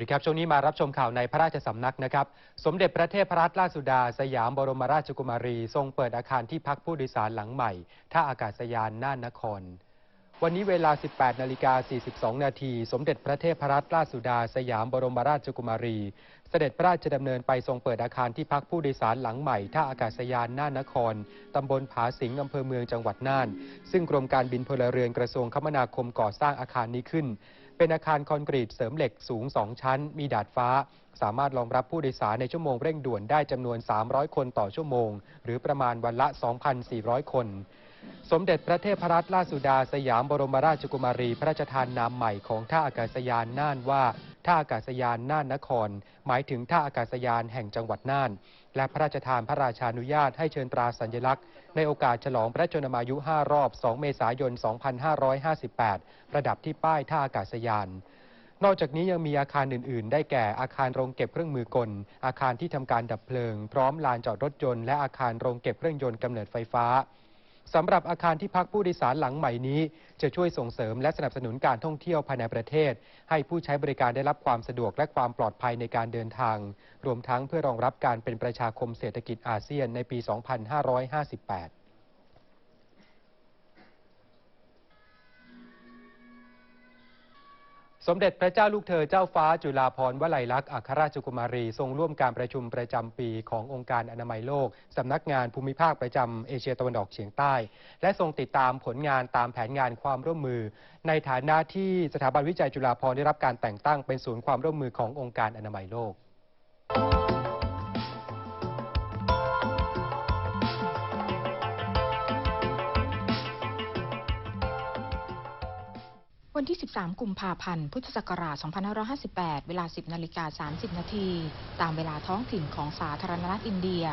วัสดีครับ ช่วงนี้มารับชมข่าวในพระราชสำนักนะครับ สมเด็จพระเทพรัตนราชสุดา สยามบรมราชกุมารี ทรงเปิดอาคารที่พักผู้โดยสารหลังใหม่ ท่าอากาศยานน่านนคร วันนี้เวลา 18 นาฬิกา 42 นาที สมเด็จพระเทพรัตนราชสุดา สยามบรมราชกุมารี เสด็จพระราชดำเนินไปทรงเปิดอาคารที่พักผู้โดยสารหลังใหม่ ท่าอากาศยานน่านนคร ตำบลผาสิงห์อำเภอเมืองจังหวัดน่าน ซึ่งกรมการบินพลเรือนกระทรวงคมนาคมก่อสร้างอาคารนี้ขึ้น เป็นอาคารคอนกรีตเสริมเหล็กสูง 2 ชั้น มีดาดฟ้า สามารถรองรับผู้โดยสารในชั่วโมงเร่งด่วนได้จำนวน 300 คนต่อชั่วโมง หรือประมาณวันละ 2,400 คน สมเด็จพระเทพรัตนราชสุดาสยามบรมราชกุมารี พระราชทานนามใหม่ของท่าอากาศยานน่านว่า ท่าอากาศยานน่านนคร หมายถึงท่าอากาศยานแห่งจังหวัดน่าน และพระราชทานพระราชานุญาตให้เชิญตราสัญลักษณ์ ในโอกาสฉลองพระชนมายุ 5 รอบ 2 เมษายน 2558 ประดับที่ป้ายท่าอากาศยานนอกจากนี้ยังมีอาคารอื่น ๆ ได้แก่อาคารโรงเก็บเครื่องมือกล อาคารที่ทำการดับเพลิง พร้อมลานจอดรถยนต์และอาคารโรงเก็บเครื่องยนต์กำเนิดไฟฟ้า สำหรับอาคารที่พักผู้โดยสารหลังใหม่นี้ จะช่วยส่งเสริมและสนับสนุนการท่องเที่ยวภายในประเทศ ให้ผู้ใช้บริการได้รับความสะดวกและความปลอดภัยในการเดินทาง รวมทั้งเพื่อรองรับการเป็นประชาคมเศรษฐกิจอาเซียนในปี 2558 สมเด็จพระเจ้าลูกเธอเจ้าฟ้าจุฬาภรณ์วลัยลักษณ์อัครราชกุมารี ทรงร่วมการประชุมประจำปีขององค์การอนามัยโลกสำนักงานภูมิภาคประจำเอเชียตะวันออกเฉียงใต้ และทรงติดตามผลงานตามแผนงานความร่วมมือ ในฐานะที่สถาบันวิจัยจุฬาภรณ์ได้รับการแต่งตั้งเป็นศูนย์ความร่วมมือขององค์การอนามัยโลก วันที่ 13 กุมภาพันธ์ พุทธศักราช 2558 เวลา 10 นาฬิกา 30 นาที ตามเวลาท้องถิ่นของสาธารณรัฐอินเดีย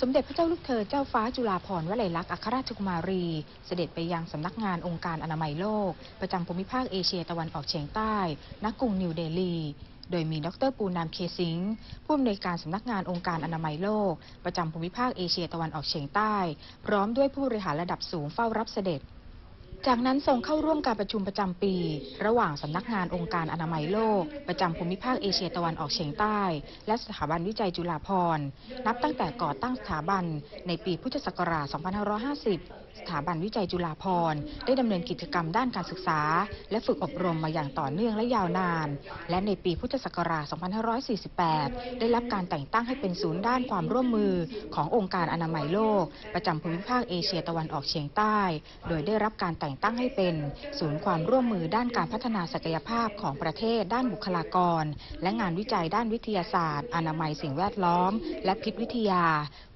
สมเด็จพระเจ้าลูกเธอเจ้าฟ้าจุฬาภรณ์วลัยลักษณ์อัครราชกุมารี เสด็จไปยังสำนักงานองค์การอนามัยโลก ประจำภูมิภาคเอเชียตะวันออกเฉียงใต้ณกรุงนิวเดลีโดยมีดรปูนามเคซิงผู้อำนวยการสำนักงานองค์การอนามัยโลก ประจำภูมิภาคเอเชียตะวันออกเฉียงใต้ พร้อมด้วยผู้บริหารระดับสูงเฝ้ารับเสด็จ จากนั้นทรงเข้าร่วมการประชุมประจำปี ระหว่างสำนักงานองค์การอนามัยโลก ประจำภูมิภาคเอเชียตะวันออกเฉียงใต้ และสถาบันวิจัยจุฬาภรณ์ นับตั้งแต่ก่อตั้งสถาบันในปีพุทธศักราช 2550 สถาบันวิจัยจุฬาภรณ์ได้ดำเนินกิจกรรมด้านการศึกษา และฝึกอบรมมาอย่างต่อเนื่องและยาวนาน และในปีพุทธศักราช 2548 ได้รับการแต่งตั้งให้เป็นศูนย์ด้านความร่วมมือขององค์การอนามัยโลก ประจำภูมิภาคเอเชียตะวันออกเฉียงใต้ โดยได้รับการแต่งตั้งให้เป็นศูนย์ความร่วมมือด้านการพัฒนาศักยภาพของประเทศ ด้านบุคลากร และงานวิจัยด้านวิทยาศาสตร์ อนามัยสิ่งแวดล้อม และพิษวิทยา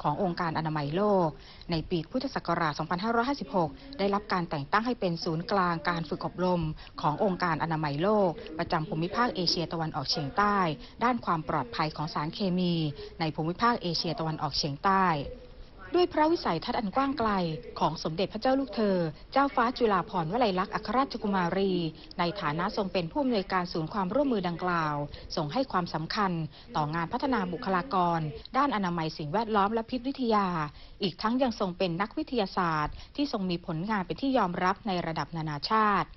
ขององค์การอนามัยโลก ในปีพุทธศักราช2556 ได้รับการแต่งตั้งให้เป็นศูนย์กลางการฝึกอบรม ขององค์การอนามัยโลก ประจำภูมิภาคเอเชียตะวันออกเฉียงใต้ ด้านความปลอดภัยของสารเคมี ในภูมิภาคเอเชียตะวันออกเฉียงใต้ ด้วยพระวิสัยทัศน์อันกว้างไกล ของสมเด็จพระเจ้าลูกเธอ เจ้าฟ้าจุฬาภรณ์วลัยลักษณ์อัครราชกุมารี ในฐานะทรงเป็นผู้อำนวยการศูนย์ความร่วมมือดังกล่าวทรงให้ความสำคัญ ต่องานพัฒนาบุคลากร ด้านอนามัยสิ่งแวดล้อมและพิษวิทยา อีกทั้งยังทรงเป็นนักวิทยาศาสตร์ ที่ทรงมีผลงานเป็นที่ยอมรับในระดับนานาชาติ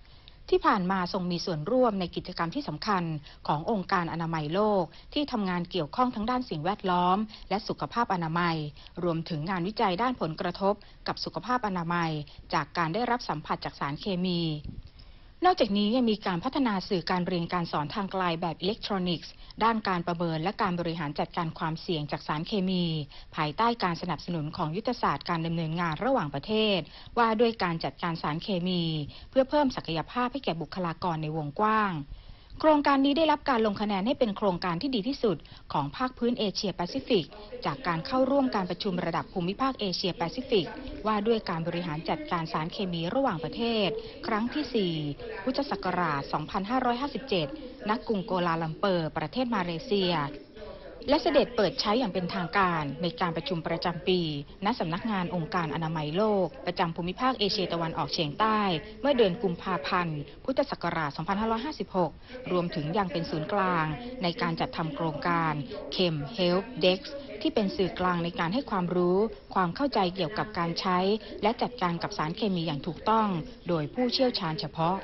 ที่ผ่านมาทรงมีส่วนร่วมในกิจกรรมที่สำคัญขององค์การอนามัยโลก ที่ทำงานเกี่ยวข้องทั้งด้านสิ่งแวดล้อม และสุขภาพอนามัย รวมถึงงานวิจัยด้านผลกระทบกับสุขภาพอนามัย จากการได้รับสัมผัสจากสารเคมี นอกจากนี้ยังมีการพัฒนาสื่อการเรียนการสอนทางไกลแบบอิเล็กทรอนิกส์ ด้านการประเมินและการบริหารจัดการความเสี่ยงจากสารเคมี ภายใต้การสนับสนุนของยุทธศาสตร์การดำเนินงานระหว่างประเทศ ว่าด้วยการจัดการสารเคมี เพื่อเพิ่มศักยภาพให้แก่บุคลากรในวงกว้าง โครงการนี้ได้รับการลงคะแนนให้เป็นโครงการที่ดีที่สุดของภาคพื้นเอเชียแปซิฟิก จากการเข้าร่วมการประชุมระดับภูมิภาคเอเชียแปซิฟิก ว่าด้วยการบริหารจัดการสารเคมีระหว่างประเทศ ครั้งที่ 4 พุทธศักราช 2557 ณ กรุงโกลาลัมเปอร์ ประเทศมาเลเซีย และเสด็จเปิดใช้อย่างเป็นทางการในการประชุมประจำปี ณ สำนักงานองค์การอนามัยโลก ประจำภูมิภาคเอเชียตะวันออกเฉียงใต้ เมื่อเดือนกุมภาพันธ์ พุทธศักราช 2556 รวมถึงยังเป็นศูนย์กลาง ในการจัดทำโครงการเข็ม Help Dex ที่เป็นสื่อกลางในการให้ความรู้ ความเข้าใจเกี่ยวกับการใช้ และจัดการกับสารเคมีอย่างถูกต้อง โดยผู้เชี่ยวชาญเฉพาะ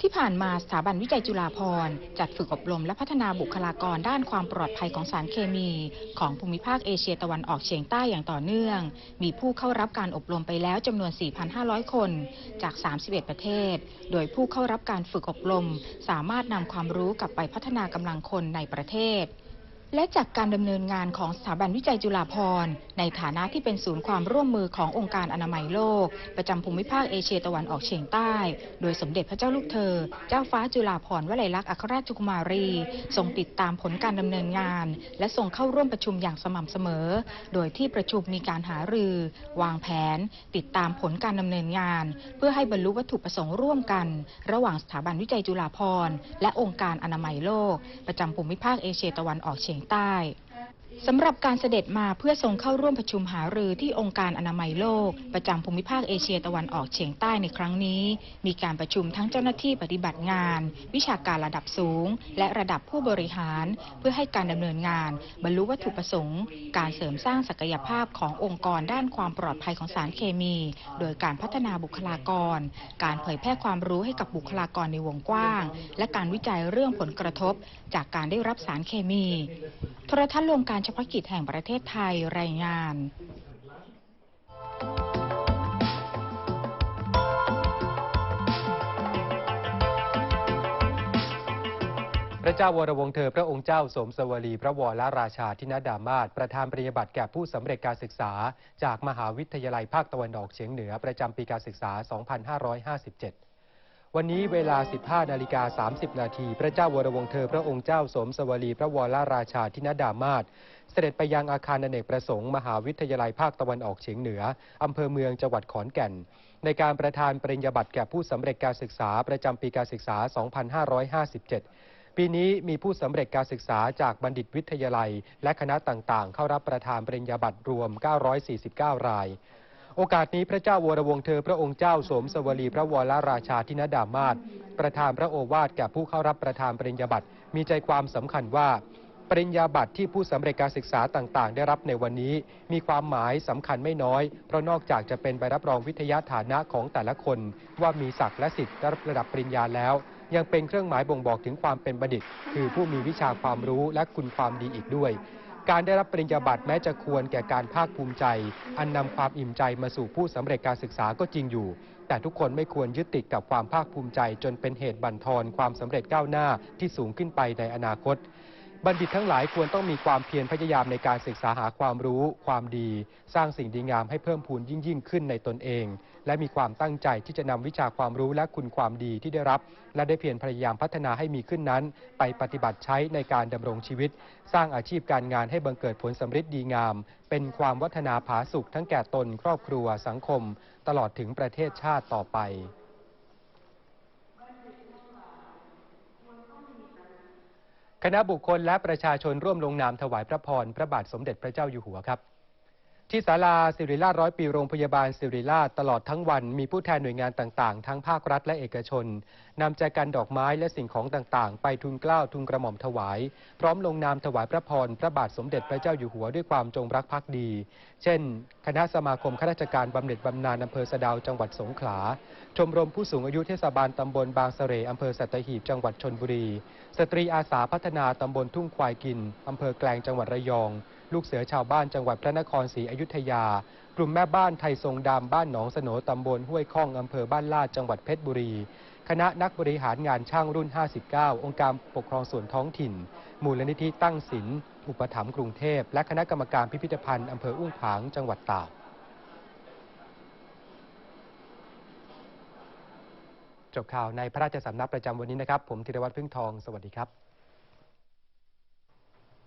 ที่ผ่านมาสถาบันวิจัยจุฬาภรณ์จัดฝึกอบรมและพัฒนาบุคลากรด้านความปลอดภัยของสารเคมี ของภูมิภาคเอเชียตะวันออกเฉียงใต้อย่างต่อเนื่อง มีผู้เข้ารับการอบรมไปแล้วจำนวน 4,500 คน จาก 31 ประเทศ โดยผู้เข้ารับการฝึกอบรม สามารถนำความรู้กลับไปพัฒนากำลังคนในประเทศ และจากการดำเนินงานของสถาบันวิจัยจุฬาภรณ์ในฐานะที่เป็นศูนย์ความร่วมมือขององค์การอนามัยโลก ประจำภูมิภาคเอเชียตะวันออกเฉียงใต้ โดยสมเด็จพระเจ้าลูกเธอ เจ้าฟ้าจุฬาภรณ์วลัยลักษณ์อัครราชกุมารี ทรงติดตามผลการดำเนินงาน และทรงเข้าร่วมประชุมอย่างสม่ำเสมอ โดยที่ประชุมมีการหารือ วางแผน ติดตามผลการดำเนินงาน เพื่อให้บรรลุวัตถุประสงค์ร่วมกัน ระหว่างสถาบันวิจัยจุฬาภรณ์และองค์การอนามัยโลก ประจำภูมิภาคเอเชียตะวันออกเฉียงใต้ สำหรับการเสด็จมาเพื่อทรงเข้าร่วมประชุมหารือที่องค์การอนามัยโลก ประจำภูมิภาคเอเชียตะวันออกเฉียงใต้ในครั้งนี้ มีการประชุมทั้งเจ้าหน้าที่ปฏิบัติงาน วิชาการระดับสูง และระดับผู้บริหาร เพื่อให้การดำเนินงาน บรรลุวัตถุประสงค์ การเสริมสร้างศักยภาพขององค์กรด้านความปลอดภัยของสารเคมี โดยการพัฒนาบุคลากร การเผยแพร่ความรู้ให้กับบุคลากรในวงกว้าง และการวิจัยเรื่องผลกระทบ จากการได้รับสารเคมีโทรทัศน์รวมการเฉพาะกิจแห่งประเทศไทยรายงานพระเจ้าวรวงเธอพระองค์เจ้าสมสวรีพระวรราชาธินดามาศประธานปริญญาบัตรแก่ผู้สำเร็จการศึกษา จากมหาวิทยาลัยภาคตะวันออกเฉียงเหนือประจำปีการศึกษา 2557 วันนี้เวลา 15 นาฬิกา 30 นาที พระเจ้าวรวงศ์เธอพระองค์เจ้าสมสวรีพระวรราชาธินดามาศเสด็จไปยังอาคารอเนกประสงค์ มหาวิทยาลัยภาคตะวันออกเฉียงเหนือ อำเภอเมืองจังหวัดขอนแก่น ในการประทานปริญญาบัตรแก่ผู้สำเร็จการศึกษาประจำปีการศึกษา 2557 ปีนี้มีผู้สำเร็จการศึกษาจากบัณฑิตวิทยาลัย และคณะต่างๆ เข้ารับประทานปริญญาบัตรรวม 949 ราย โอกาสนี้พระเจ้าวรวงเธอพระองค์เจ้าสมสวรีพระวรราชาธินดามาศประธานพระโอวาทแก่ผู้เข้ารับประทานปริญญาบัตรมีใจความสำคัญว่าปริญญาบัตรที่ผู้สำเร็จการศึกษาต่างๆ ได้รับในวันนี้ มีความหมายสำคัญไม่น้อย เพราะนอกจากจะเป็นใบรับรองวิทยาฐานะของแต่ละคน ว่ามีศักดิ์และสิทธิ์ระดับปริญญาแล้ว ยังเป็นเครื่องหมายบ่งบอกถึงความเป็นบัณฑิต คือผู้มีวิชาความรู้และคุณความดีอีกด้วย การได้รับปริญญาบัตรแม้จะควรแก่การภาคภูมิใจ อันนำความอิ่มใจมาสู่ผู้สำเร็จการศึกษาก็จริงอยู่ แต่ทุกคนไม่ควรยึดติดกับความภาคภูมิใจ จนเป็นเหตุบั่นทอนความสำเร็จก้าวหน้าที่สูงขึ้นไปในอนาคต บัณฑิตทั้งหลายควรต้องมีความเพียรพยายามในการศึกษาหาความรู้ ความดี สร้างสิ่งดีงามให้เพิ่มพูนยิ่งยิ่งขึ้นในตนเอง และมีความตั้งใจที่จะนำวิชาความรู้และคุณความดีที่ได้รับ และได้เพียรพยายามพัฒนาให้มีขึ้นนั้น ไปปฏิบัติใช้ในการดำรงชีวิต สร้างอาชีพการงานให้บังเกิดผลสำเร็จดีงาม เป็นความวัฒนาผาสุขทั้งแก่ตนครอบครัวสังคม ตลอดถึงประเทศชาติต่อไป คณะบุคคลและประชาชนร่วมลงนามถวายพระพรพระบาทสมเด็จพระเจ้าอยู่หัวครับ ที่ศาลาสิริราชร้อยปีโรงพยาบาลสิริราชตลอดทั้งวันมีผู้แทนหน่วยงานต่างๆ ทั้งภาครัฐและเอกชนนำแจกันดอกไม้และสิ่งของต่างๆ ไปทุนเกล้าทุนกระหม่อมถวาย พร้อมลงนามถวายพระพรพระบาทสมเด็จพระเจ้าอยู่หัวด้วยความจงรักภักดี เช่น คณะสมาคมข้าราชการบำเหน็จบำนาญอำเภอสะดาวจังหวัดสงขลา ชมรมผู้สูงอายุเทศบาลตำบลบางเสร่อำเภอสัตหีบจังหวัดชนบุรี สตรีอาสาพัฒนาตำบลทุ่งควายกินอำเภอแกลงจังหวัดระยอง ลูกเสือชาวบ้านจังหวัดพระนครศรีอยุธยา กลุ่มแม่บ้านไทยทรงดำบ้านหนองสโหนตำบลห้วยข้องอำเภอบ้านลาดจังหวัดเพชรบุรี คณะนักบริหารงานช่างรุ่น 59 องค์การปกครองส่วนท้องถิ่น มูลนิธิตั้งศิลป์อุปถัมภ์กรุงเทพ และคณะกรรมการพิพิธภัณฑ์อำเภออุ้งผาง จังหวัดตากจบข่าวในพระราชสำนักประจำวันนี้นะครับ ผมธีรวัตรพึ่งทอง สวัสดีครับ